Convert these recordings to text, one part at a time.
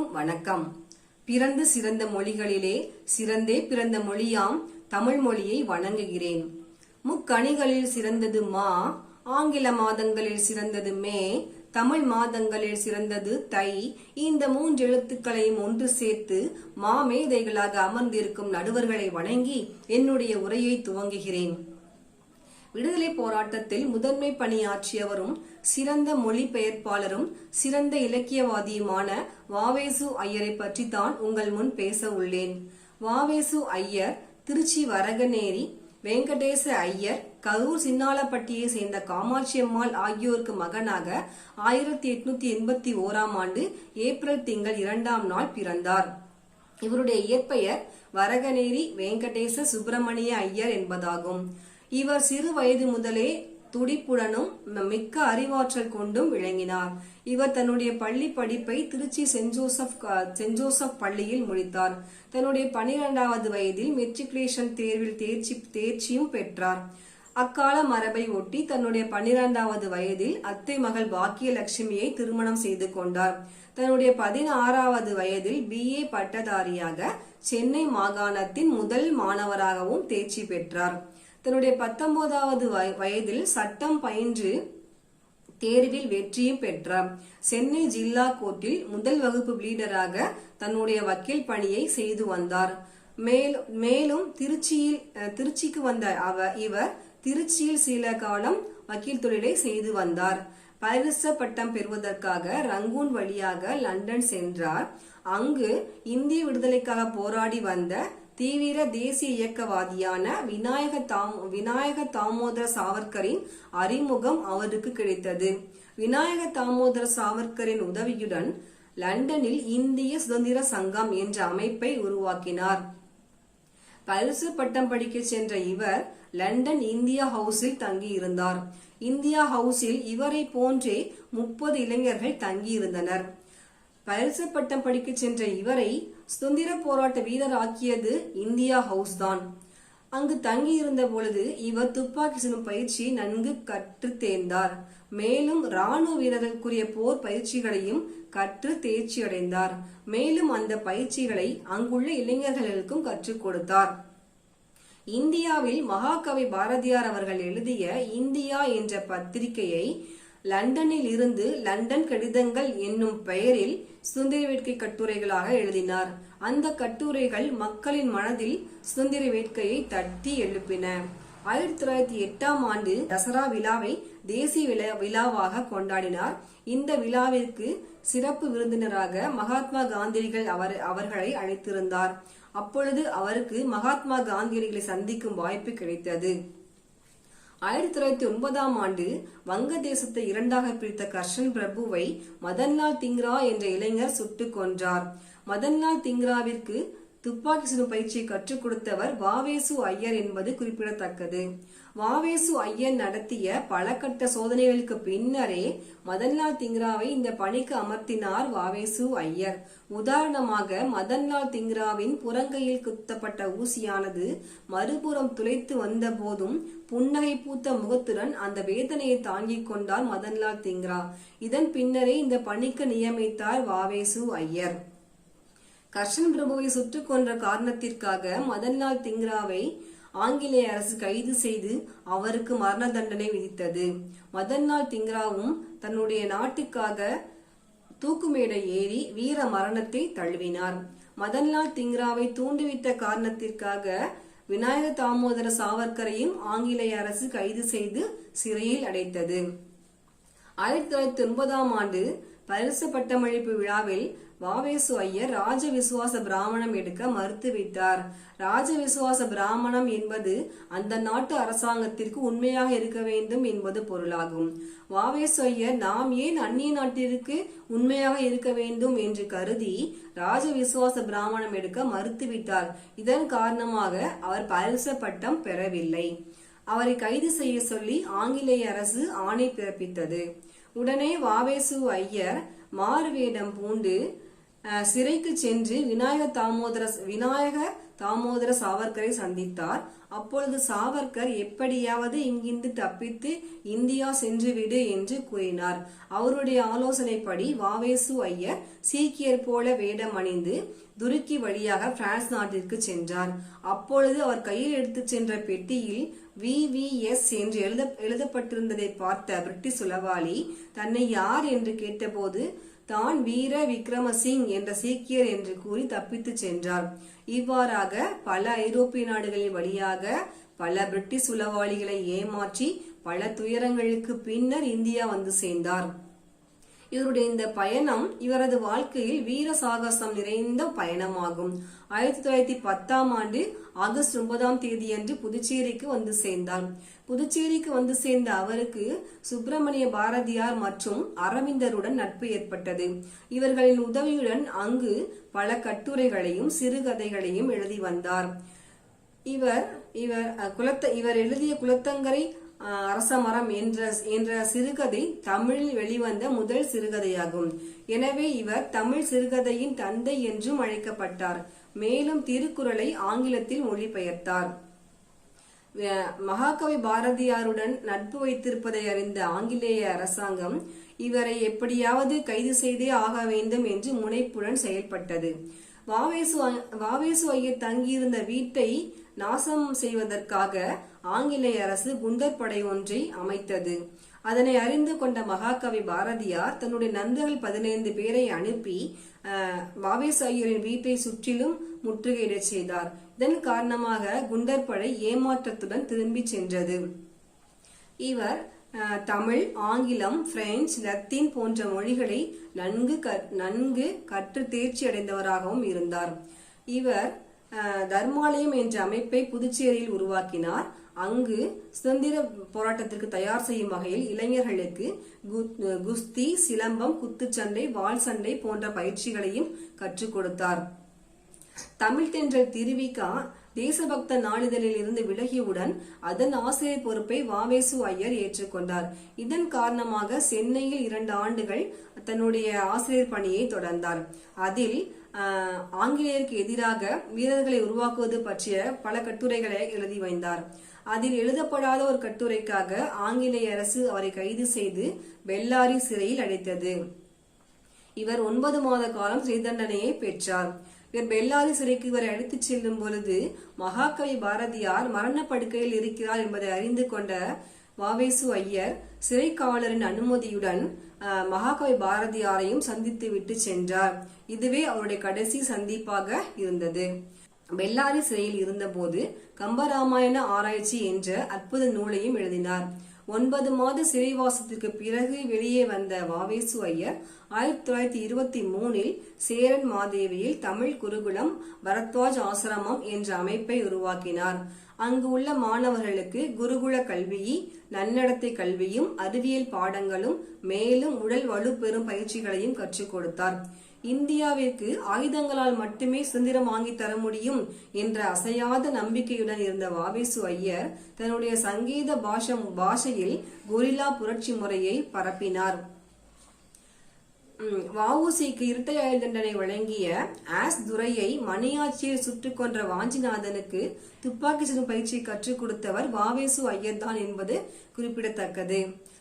அனைவருக்கும் வணக்கம். பிறந்து சிறந்த மொழிகளிலே சிறந்தே பிறந்த மொழியாம் தமிழ் மொழியை வணங்குகிறேன். முக்கணிகளில் சிறந்தது மா ஆங்கில மாதங்களில் சிறந்தது மே தமிழ் மாதங்களில் சிறந்தது தை. இந்த மூன்று எழுத்துக்களையும் ஒன்று சேர்த்து மாமேதைகளாக அமர்ந்திருக்கும் நடுவர்களை வணங்கி என்னுடைய உரையை துவங்குகிறேன். விடுதலை போராட்டத்தில் முதன்மை பணியாற்றியவரும் சிறந்த மொழிபெயர்ப்பாளரும் சிறந்த இலக்கியவாதியுமான வாவேசு ஐயரை பற்றி தான் உங்கள் முன் பேச உள்ளேன். வாவேசு ஐயர் திருச்சி வரகநேரி வெங்கடேச ஐயர் கரூர் சின்னாலப்பட்டியை சேர்ந்த காமாட்சியம்மாள் ஆகியோருக்கு மகனாக ஆயிரத்தி எட்நூத்தி எண்பத்தி ஓராம் ஆண்டு ஏப்ரல் திங்கள் இரண்டாம் நாள் பிறந்தார். இவருடைய இயற்பெயர் வரகநேரி வெங்கடேச சுப்பிரமணிய ஐயர் என்பதாகும். இவர் சிறு வயது முதலே துடிப்புடனும் மிக்க அறிவாற்றல் கொண்டும் விளங்கினார். இவர் தன்னுடைய பள்ளி படிப்பை Trichy saint Joseph saint Joseph பள்ளியில் முடித்தார். தன்னுடைய பனிரெண்டாவது வயதில் மெட்ரிகுலேஷன் தேர்வில் தேர்ச்சி தேர்ச்சியும் பெற்றார். அக்கால மரபை ஒட்டி தன்னுடைய பன்னிரெண்டாவது வயதில் அத்தை மகள் பாக்கியலட்சுமியை திருமணம் செய்து கொண்டார். தன்னுடைய பதினாறாவது வயதில் பிஏ பட்டதாரியாக சென்னை மாகாணத்தின் முதல் மாணவராகவும் தேர்ச்சி பெற்றார். தன்னுடைய பத்தொன்பதாவது வயதில் சட்டம் பயின்று தேர்வில் வெற்றியும் பெற்றார். சென்னை ஜில்லா கோர்ட்டில் முதல் வகுப்பு லீடராக தன்னுடைய வக்கீல் பணியை செய்து வந்தார். மேலும் திருச்சியில் திருச்சிக்கு வந்த அவர் இவர் திருச்சியில் சில காலம் வக்கீல் தொழிலை செய்து வந்தார். பரிச பட்டம் பெறுவதற்காக ரங்கூன் வழியாக லண்டன் சென்றார். அங்கு இந்திய விடுதலைக்காக போராடி வந்த தீவிர தேசிய இயக்கவாதியான விநாயக தாம் விநாயக தாமோதர சாவர்கரின் அறிமுகம் அவருக்கு கிடைத்தது. விநாயக தாமோதர சாவர்கரின் உதவியுடன் லண்டனில் இந்திய சுதந்திர சங்கம் என்ற அமைப்பை உருவாக்கினார். பரிசு பட்டம் படிக்க சென்ற இவர் லண்டன் இந்தியா ஹவுஸில் தங்கியிருந்தார். இந்தியா ஹவுஸில் இவரை போன்றே முப்பது இளைஞர்கள் தங்கியிருந்தனர். பரிசு பட்டம் படிக்க சென்ற இவரை சுதந்திர போராட்ட வீரர் ஆக்கியது இந்தியா ஹவுஸ் தான். அங்கு தங்கி இருந்த பொழுது இவர் துப்பாக்கி சுடும் பயிற்சி நன்கு கற்று தேர்ந்தார். மேலும் ராணுவ வீரர்களுக்குரிய போர் பயிற்சிகளையும் கற்று தேர்ச்சி அடைந்தார். மேலும் அந்த பயிற்சிகளை அங்குள்ள இளைஞர்களுக்கும் கற்றுக் கொடுத்தார். இந்தியாவில் மகாகவி பாரதியார் அவர்கள் எழுதிய இந்தியா என்ற பத்திரிகையை லண்டனில் இருந்து லண்டன் கடிதங்கள் என்னும் பெயரில் சுதந்திர வேட்கை கட்டுரைகளாக எழுதினார். அந்த கட்டுரைகள் மக்களின் மனதில் சுதந்திர வேட்கையை தட்டி எழுப்பின. ஆயிரத்தி தொள்ளாயிரத்தி எட்டாம் ஆண்டு தசரா விழாவை தேசிய விழா விழாவாக கொண்டாடினார். இந்த விழாவிற்கு சிறப்பு விருந்தினராக மகாத்மா காந்தியடிகள் அவர் அவர்களை அழைத்திருந்தார். அப்பொழுது அவருக்கு மகாத்மா காந்தியடிகளை சந்திக்கும் வாய்ப்பு கிடைத்தது. ஆயிரத்தி தொள்ளாயிரத்தி ஒன்பதாம் ஆண்டு வங்கதேசத்தை இரண்டாக பிரித்த கர்ஷன் பிரபுவை மதன்லால் திங்ரா என்ற இளைஞர் சுட்டுக் கொன்றார். மதன்லால் திங்ராவிற்கு துப்பாக்கி சுடும் பயிற்சியை கற்றுக் கொடுத்தவர் வாவேசு ஐயர் என்பது குறிப்பிடத்தக்கது. வாவேசு ஐயர் நடத்திய பல கட்ட சோதனைகளுக்கு பின்னரே மதன்லால் திங்ராவை இந்த பணிக்கு அமர்த்தினார் வாவேசு ஐயர். உதாரணமாக மதன்லால் திங்ராவின் புறங்கையில் குத்தப்பட்ட ஊசியானது மறுபுறம் துளைத்து வந்த போதும் புன்னகை பூத்த முகத்துடன் அந்த வேதனையை தாங்கிக் கொண்டார் மதன்லால் திங்ரா இதன் பின்னரே இந்த பணிக்கு நியமித்தார் வாவேசு ஐயர். கர்ஷன் பிரபுவை சுட்டுக் கொன்ற காரணத்திற்காக மதன்லால் திங்ராவை ஆங்கிலேய அரசு கைது செய்து அவருக்கு மரண தண்டனை விதித்தது. மதன்லால் திங்ராவும் தன்னுடைய நாட்டுக்காக தூக்குமேடை ஏறி வீர மரணத்தை தழுவினார். மதன்லால் திங்ராவை தூண்டிவிட்ட காரணத்திற்காக விநாயக தாமோதர சாவர்கரையும் ஆங்கிலேய அரசு கைது செய்து சிறையில் அடைத்தது. ஆயிரத்தி தொள்ளாயிரத்தி ஒன்பதாம் ஆண்டு பரிசு பட்டமளிப்பு விழாவில் வாவேசு ஐயர் ராஜ விசுவாச பிராமணம் எடுக்க மறுத்துவிட்டார். ராஜ விசுவாச பிராமணம் என்பது அந்த நாட்டு அரசாங்கத்திற்கு உண்மையாக இருக்க வேண்டும் என்பது பொருளாகும். வாவேசு ஐயர் நாம் ஏன் அந்நிய நாட்டிற்கு உண்மையாக இருக்க வேண்டும் என்று கருதி ராஜ விசுவாச பிராமணம் எடுக்க மறுத்துவிட்டார். இதன் காரணமாக அவர் பரிச பட்டம் பெறவில்லை. அவரை கைது செய்ய சொல்லி ஆங்கிலேய அரசு ஆணை பிறப்பித்தது. உடனே வாவேசு ஐயர் மாறுவேடம் பூண்டு சிறைக்கு சென்று விநாயக தாமோதர விநாயக தாமோதர சாவர்கரை சந்தித்தார். அப்பொழுது சாவர்கர் எப்படியாவது இங்கிருந்து தப்பித்து இந்தியா சென்று விடு என்று கூறினார். அவருடைய ஆலோசனைப்படி வாவேசு ஐயர் சீக்கியர் போல வேடம் அணிந்து துருக்கி வழியாக பிரான்ஸ் நாட்டிற்கு சென்றார். அப்பொழுது அவர் கையில் எடுத்துச் சென்ற பெட்டியில் விவிஎஸ் என்று எழுத எழுதப்பட்டிருந்ததை பார்த்த பிரிட்டிஷ் உளவாளி தன்னை யார்? என்று கேட்டபோது தான் வீர விக்ரமசிங் என்ற சீக்கியர் என்று கூறி தப்பித்துச் சென்றார். இவ்வாறாக பல ஐரோப்பிய நாடுகளின் வழியாக பல பிரிட்டிஷ் உளவாளிகளை ஏமாற்றி பல துயரங்களுக்கு பின்னர் இந்தியா வந்து சேர்ந்தார். இவருடைய இந்த பயணம் இவரது வாழ்க்கையில் வீர சாகசம் நிறைந்த பயணமாகும். ஆயிரத்தி தொள்ளாயிரத்தி பத்தாம் ஆண்டு ஆகஸ்ட் ஒன்பதாம் தேதியன்று புதுச்சேரிக்கு வந்து சேர்ந்தார். புதுச்சேரிக்கு வந்து சேர்ந்த அவருக்கு சுப்பிரமணிய பாரதியார் மற்றும் அரவிந்தருடன் நட்பு ஏற்பட்டது. இவர்களின் உதவியுடன் அங்கு பல கட்டுரைகளையும் சிறுகதைகளையும் எழுதி வந்தார். இவர் இவர் அஹ், குலத்த இவர் எழுதிய குலத்தங்கரை அரசமரம் என்ற என்ற சிறுகதை தமிழில் வெளிவந்த முதல் சிறுகதையாகும். எனவே இவர் தமிழ் சிறுகதையின் தந்தை என்றும் அழைக்கப்பட்டார். மேலும் திருக்குறளை ஆங்கிலத்தில் மொழிபெயர்த்தார். அஹ், மகாகவி பாரதியாருடன் நட்பு வைத்திருப்பதை அறிந்த ஆங்கிலேய அரசாங்கம் இவரை எப்படியாவது கைது செய்தே ஆக வேண்டும் என்று முனைப்புடன் செயல்பட்டது. வாவேசு வாவேசு ஐயர் தங்கியிருந்த வீட்டை நாசம் செய்வதற்காக ஆங்கிலேய அரசு குண்டர் படை ஒன்றை அமைத்தது. அதனை அறிந்து கொண்ட மகாகவி பாரதியார் தன்னுடைய நண்பர்கள் பதினைந்து பேரை அனுப்பி அஹ், வீட்டை சுற்றிலும் முற்றுகையிடச் செய்தார். இதன் காரணமாக குண்டர் படை ஏமாற்றத்துடன் திரும்பி சென்றது. இவர் தமிழ் ஆங்கிலம் பிரெஞ்சு லத்தீன் போன்ற மொழிகளை நன்கு நன்கு கற்று தேர்ச்சி அடைந்தவராகவும் இருந்தார். இவர் தர்மாலயம் என்ற அமைப்பை புதுச்சேரியில் உருவாக்கினார். அங்கு சுதந்திர போராட்டத்திற்கு தயார் செய்யும் வகையில் இளைஞர்களுக்கு கு- குஸ்தி சிலம்பம் குத்துச்சண்டை வாள் சண்டை போன்ற பயிற்சிகளையும் கற்றுக் கொடுத்தார். தமிழ் தென்றல் திருவிகா தேசபக்த நாளிதழில் இருந்து விலகியவுடன் அதன் ஆசிரியர் பொறுப்பை வாவேசு ஐயர் ஏற்றுக்கொண்டார் இதன் காரணமாக சென்னையில் இரண்டு ஆண்டுகள் தன்னுடைய ஆசிரியர் பணியை தொடர்ந்தார். அதில் ஆங்கிலேயருக்கு எதிராக வீரர்களை உருவாக்குவது பற்றிய பல கட்டுரைகளை எழுதி வைந்தார் அதில் எழுதப்படாத ஒரு கட்டுரைக்காக ஆங்கிலேய அரசு அவரை கைது செய்து பெல்லாரி சிறையில் அடைத்தது. இவர் ஒன்பது மாத காலம் சிறை தண்டனையை பெற்றார். இவர் பெல்லாரி சிறைக்கு இவரை அழைத்துச் செல்லும் பொழுது மகாகவி பாரதியார் மரணப்படுக்கையில் இருக்கிறார் என்பதை அறிந்து கொண்ட வாவேசு ஐயர் சிறைக்காவலரின் அனுமதியுடன் மகாகவி பாரதியாரையும் சந்தித்து விட்டு சென்றார். இதுவே அவருடைய கடைசி சந்திப்பாக இருந்தது. பெல்லாரி சிறையில் இருந்தபோது கம்பராமாயண ஆராய்ச்சி என்ற அற்புத நூலையும் எழுதினார். ஒன்பது மாத சிறைவாசத்திற்கு பிறகு வெளியே வந்த வாவேசு ஐயர் ஆயிரத்தி தொள்ளாயிரத்தி இருபத்தி மூணில் சேரன் மாதேவியில் தமிழ் குருகுலம் பரத்வாஜ் ஆசிரமம் என்ற அமைப்பை உருவாக்கினார். அங்கு உள்ள மாணவர்களுக்கு குருகுல கல்வியை நன்னடத்தை கல்வியும் அறிவியல் பாடங்களும் மேலும் உடல் வலுப்பெறும் பயிற்சிகளையும் கற்றுக் கொடுத்தார். இந்தியாவிற்கு ஆயுதங்களால் மட்டுமே சுதந்திரம் வாங்கி தர முடியும் என்ற அசையாத நம்பிக்கையுடன் இருந்த வாவேசு ஐயர் தன்னுடைய சங்கீத பாஷம் பாஷையில் கொரில்லா புரட்சி முறையை பரப்பினார். வவுசிக்கு வஉசிக்கு இரட்டை ஆயுள் தண்டனை வழங்கிய ஆஸ் துரையை மணியாச்சியில் சுட்டுக் கொன்ற வாஞ்சிநாதனுக்கு துப்பாக்கி சுடும் பயிற்சியை கற்றுக் கொடுத்தவர் வாவேசு ஐயர் தான் என்பது குறிப்பிடத்தக்கது.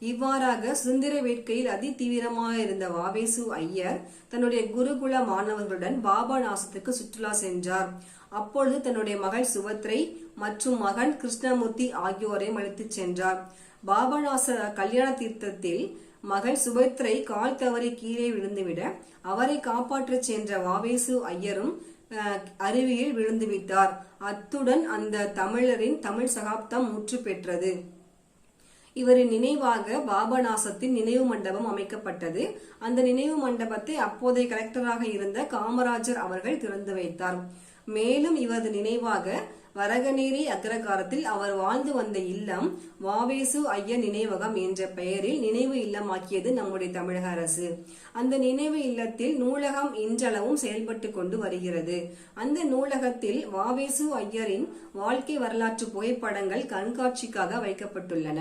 இவ்வாறாக சுதந்திர வேட்கையில் அதி தீவிரமாக இருந்த வாவேசு ஐயர் தன்னுடைய குருகுல மாணவர்களுடன் பாபா நாசத்துக்கு சுற்றுலா சென்றார். அப்பொழுது தன்னுடைய மகள் சுபத்ரை மற்றும் மகன் கிருஷ்ணமூர்த்தி ஆகியோரையும் அழைத்துச் சென்றார். பாபநாச கல்யாண தீர்த்தத்தில் மகள் சுபத்ரை கால் தவறி கீழே விழுந்துவிட அவரை காப்பாற்றச் சென்ற வாவேசு ஐயரும் அருவியில் விழுந்துவிட்டார். அத்துடன் அந்த தமிழரின் தமிழ் சகாப்தம் முற்று பெற்றது. இவரின் நினைவாக பாபநாசத்தின் நினைவு மண்டபம் அமைக்கப்பட்டது. அந்த நினைவு மண்டபத்தை அப்போதைய கலெக்டராக இருந்த காமராஜர் அவர்கள் திறந்து வைத்தார். மேலும் இவரது நினைவாக வரகநேரி அக்ரகாரத்தில் அவர் வாழ்ந்து வந்த இல்லம் வாவேசு ஐயர் நினைவகம் என்ற பெயரில் நினைவு இல்லமாக்கியது நம்முடைய தமிழக அரசு. அந்த நினைவு இல்லத்தில் நூலகம் இன்றளவும் செயல்பட்டு கொண்டு வருகிறது. அந்த நூலகத்தில் வாவேசு ஐயரின் வாழ்க்கை வரலாற்று புகைப்படங்கள் கண்காட்சிக்காக வைக்கப்பட்டுள்ளன.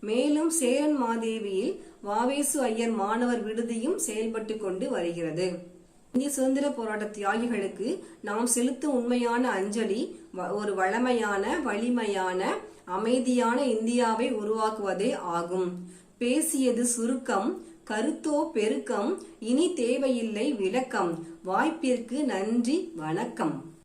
மேலும் சேரன் மாதேவியில் வாவேசு ஐயர் மாணவர் விடுதியும் செயல்பட்டு கொண்டு வருகிறது. இந்திய சுதந்திர போராட்ட தியாகிகளுக்கு நாம் செலுத்தும் உண்மையான அஞ்சலி வ- ஒரு வளமையான வலிமையான அமைதியான இந்தியாவை உருவாக்குவதே ஆகும். பேசியது சுருக்கம் கருத்தோ பெருக்கம் இனி தேவையில்லை விளக்கம். வாய்ப்பிற்கு நன்றி வணக்கம்.